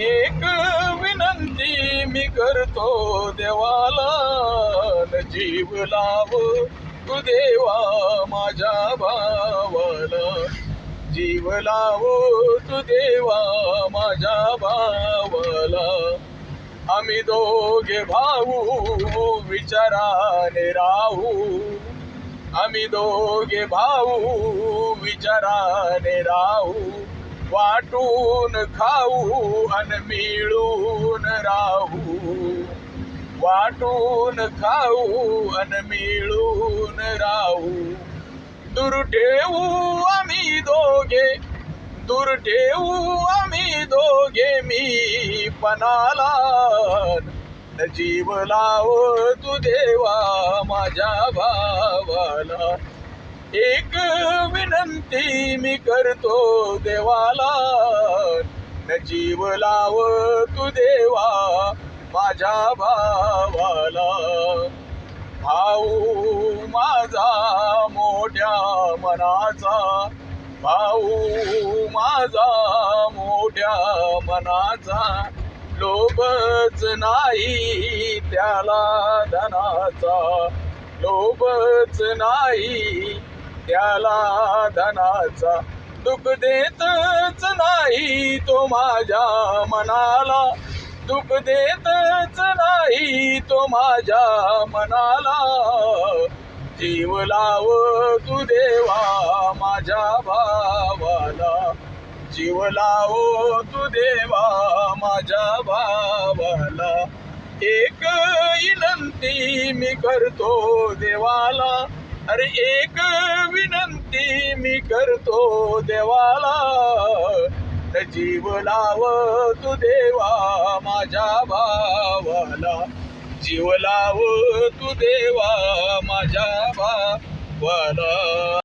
एक विनंती मी करतो देवाला न जीव लाव तू देवा माझ्या भावाला. जीव लाव तू देवा माझ्या भावाला. आम्ही दोघे भाऊ विचाराने राहू. आम्ही दोघे भाऊ विचाराने राहू. वाटून खाऊ अन मिळून राहू. वाटून खाऊ अन मिळून राहू. दूर ठेवू आम्ही दोघे दूर ठेवू आम्ही दोघे मी पणाला. न जीव लाव तू देवा माझ्या भावाला. एक विनंती मी करतो देवाला. न जीव लाव तू देवा माझ्या भावाला. भाऊ माझा मोठ्या मनाचा भाऊ माझा मोठ्या मनाचा. लोभच नाही त्याला धनाचा लोभच नाही त्याला धनाचा दुःख देतच नाही तो माझ्या मनाला. दुःख देतच नाही तो माझ्या मनाला. जीव लाव तू देवा माझ्या भावाला. जीव लाव तू देवा माझ्या भावाला. एक विनंती मी करतो देवाला. अरे एक भक्ती मी करतो देवाला. जीव लाव तू देवा माझ्या भावाला. जीव लाव तू देवा माझ्या भावाला.